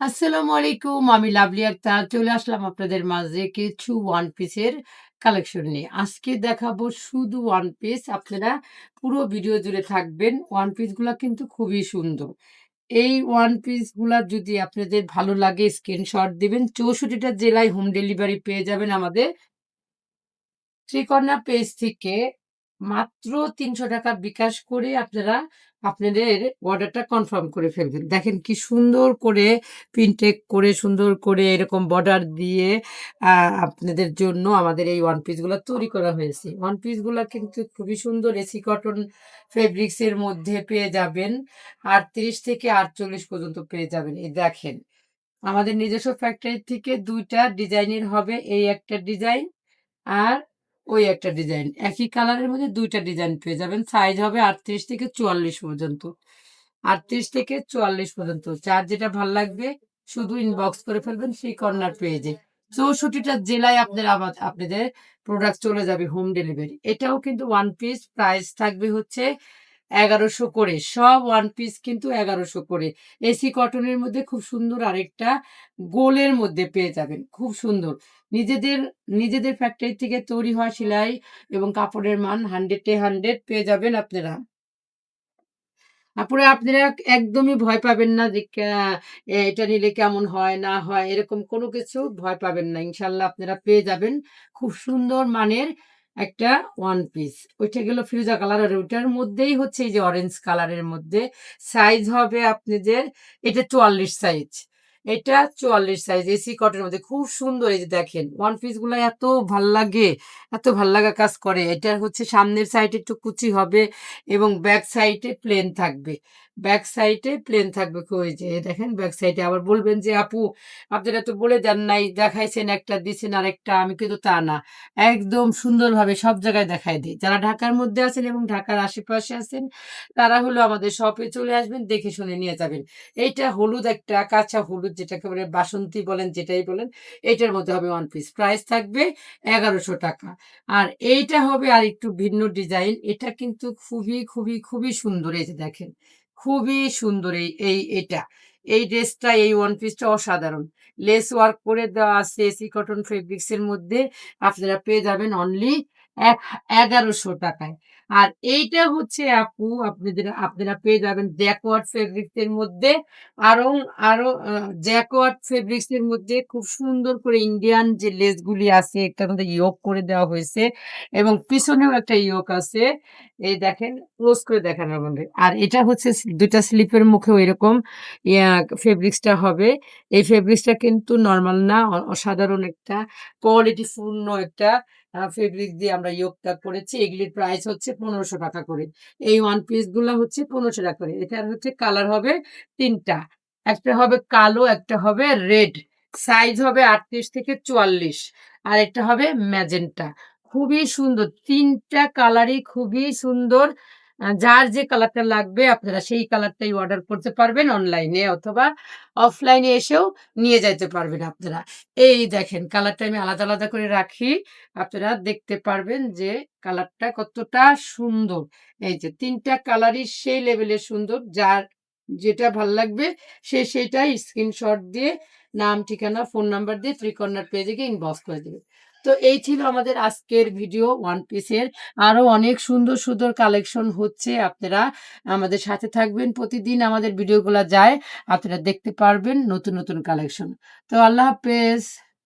আসসালামু আলাইকুম। আমি লাভলি আক্তার চলে আসলাম আপনাদের মাঝে কিছু ওয়ান পিসের কালেকশন নিয়ে। আজকে দেখাবো শুধু ওয়ান পিস। আপনারা পুরো ভিডিও জুড়ে থাকবেন। ওয়ান পিসগুলা কিন্তু খুবই সুন্দর। এই ওয়ান পিসগুলা যদি আপনাদের ভালো লাগে স্ক্রিনশট দিবেন। ৬৪ টা জেলায় হোম ডেলিভারি পেয়ে যাবেন আমাদের ত্রিকর্ণা পেজ থেকে মাত্র ৳৩০০ বিকাশ করে আপনারা আপনাদের অর্ডারটা কনফার্ম করে ফেলবেন। দেখেন কি সুন্দর করে প্রিন্টেক করে, সুন্দর করে এরকম বর্ডার দিয়ে আপনাদের জন্য আমাদের এই ওয়ান পিসগুলো তৈরি করা হয়েছে। ওয়ান পিসগুলো কিন্তু খুবই সুন্দর এসি কটন ফেব্রিক্স এর মধ্যে পেয়ে যাবেন। ৩৮ থেকে ৪৮ পর্যন্ত পেয়ে যাবেন। এই দেখেন। আমাদের নিজস্ব ফ্যাক্টরি থেকে দুইটা ডিজাইনের হবে। এই একটা ডিজাইন আর ওই একটা ডিজাইন। একই কালারের মধ্যে দুইটা ডিজাইন পেয়ে যাবেন। সাইজ হবে ৩৮ থেকে ৪৪ পর্যন্ত। ৩৮ থেকে ৪৪ পর্যন্ত। চার যেটা ভালো লাগবে, শুধু ইনবক্স করে ফেলবেন, সেই কর্নার পেজে। ৬৪ টা জেলায় আপনার আপনাদের প্রোডাক্ট চলে যাবে হোম ডেলিভারি। এটাও কিন্তু ওয়ান পিস প্রাইস থাকবে হচ্ছে ১১০০ করে। সব ওয়ান পিস কিন্তু এগারোশো করে। এসি কটনের মধ্যে খুব সুন্দর আরেকটা গোলের মধ্যে পেয়ে যাবেন। খুব সুন্দর। নিজেদের নিজেদের ফ্যাক্টরি থেকে তৈরি হওয়া সেলাই এবং কাপড়ের মান 100 এ 100 পেয়ে যাবেন আপনারা। তারপরে আপনারা একদমই ভয় পাবেন না যে এটা নিলে কেমন হয়, না হয়, এরকম কোনো কিছু ভয় পাবেন না। ইনশাল্লাহ আপনারা পেয়ে যাবেন। খুব সুন্দর মানের একটা ওয়ান পিস। ওইটা গেল ফিরোজা কালার আর ওইটার মধ্যেই হচ্ছে এই যে অরেঞ্জ কালারের মধ্যে সাইজ হবে আপনাদের এটা ৪৪ সাইজ। এটা ৪৪ সাইজ এসি কটনের মধ্যে খুব সুন্দর এই যে দেখেন ওয়ান পিসগুলা এত ভালো লাগে, এত ভালো লাগা কাজ করে। এটা হচ্ছে সামনের সাইডে একটু কুচি হবে এবং ব্যাক সাইডে প্লেন থাকবে। ব্যাক সাইডে প্লেন থাকবে ক ওই যে দেখেন ব্যাক সাইডে আবার বলবেন যে, "আপু আপনারা তো বলে দেন নাই, দেখাইছেন একটা দিছেন আরেকটা।" আমি কিন্তু তা না। একদম সুন্দরভাবে সব জায়গায় দেখাই দিই যারা ঢাকার মধ্যে আছেন এবং ঢাকার আশেপাশে আছেন তারা হলো আমাদের শপে চলে আসবেন, দেখে শুনে নিয়ে যাবেন। এইটা হলুদ একটা কাঁচা হলুদ যেটাকে বলে বাসন্তী বলেন যেটাই বলেন, এইটার মধ্যে হবে ওয়ান পিস। প্রাইস থাকবে ৳১১০০ আর এইটা হবে আর একটু ভিন্ন ডিজাইন। এটা কিন্তু খুবই, খুবই, খুবই সুন্দর। এই যে দেখেন। খুবই সুন্দর এই এই এটা। এই ড্রেসটা এই ওয়ান পিসটা অসাধারণ। লেস ওয়ার্ক করে দেওয়া আছে এসি কটন ফেব্রিক্সের মধ্যে আপনারা পেয়ে যাবেন অনলি এক ৳১১০০ য়। আর এইটা হচ্ছে আপু, আপনাদের, আপনারা পেয়ে যাবেন জ্যাকওয়ার্ড ফেব্রিক্স এর মধ্যে আরং আরও আ জ্যাকওয়ার্ড ফেব্রিক্স এর মধ্যে খুব সুন্দর করে ইন্ডিয়ান যে লেসগুলি আছে, এটার মধ্যে ইয়োগ করে দেওয়া হয়েছে এবং পিছনেও একটা ইয়োগ আছে। এই দেখেন, ক্লোজ করে দেখান আমাদের। আর এটা হচ্ছে স ২ টা স্লিপের মুখেও এরকম ফেব্রিক্সটা হবে। এই ফেব্রিক্সটা কিন্তু নর্মাল না। অসাধারণ একটা কোয়ালিটি পূর্ণ একটা ফেব্রিক দিয়ে আমরা ইয়োগটা করেছি। এগুলির প্রাইস হচ্ছে ৳১৫০০ করে। এই ওয়ান পিসগুলো হচ্ছে ৳১৫০০ করে। এটার হচ্ছে কালার হবে তিনটা একটা হবে কালো, একটা হবে রেড। সাইজ হবে ৩৮ থেকে চুয়াল্লিশ আর একটা হবে ম্যাজেন্টা। খুবই সুন্দর। তিনটা কালারই খুবই সুন্দর। যার যে কালারটা লাগবে আপনারা সেই কালারটাই অর্ডার করতে পারবেন অনলাইনে অথবা অফলাইনে এসেও নিয়ে যাইতে পারবেন আপনারা। এই দেখেন কালারটা আমি আলাদা, আলাদা করে রাখি। আপনারা দেখতে পারবেন যে কালারটা কতটা সুন্দর। এই যে তিনটা কালারই সেই লেভেলের সুন্দর। যার যেটা ভালো লাগবে সে সেটাই স্ক্রিনশট দিয়ে নাম, ঠিকানা, ফোন নাম্বার দিয়ে ত্রিকর্ণার পেজে গিয়ে ইনবক্স করে দেবে তো এই ছিল আমাদের আজকের ভিডিও ওয়ান পিসের। আরও অনেক সুন্দর, সুন্দর কালেকশন হচ্ছে। আপনারা আমাদের সাথে থাকবেন। প্রতিদিন আমাদের ভিডিওগুলো যায়। আপনারা দেখতে পারবেন নতুন, নতুন কালেকশন। তো আল্লাহ হাফেজ।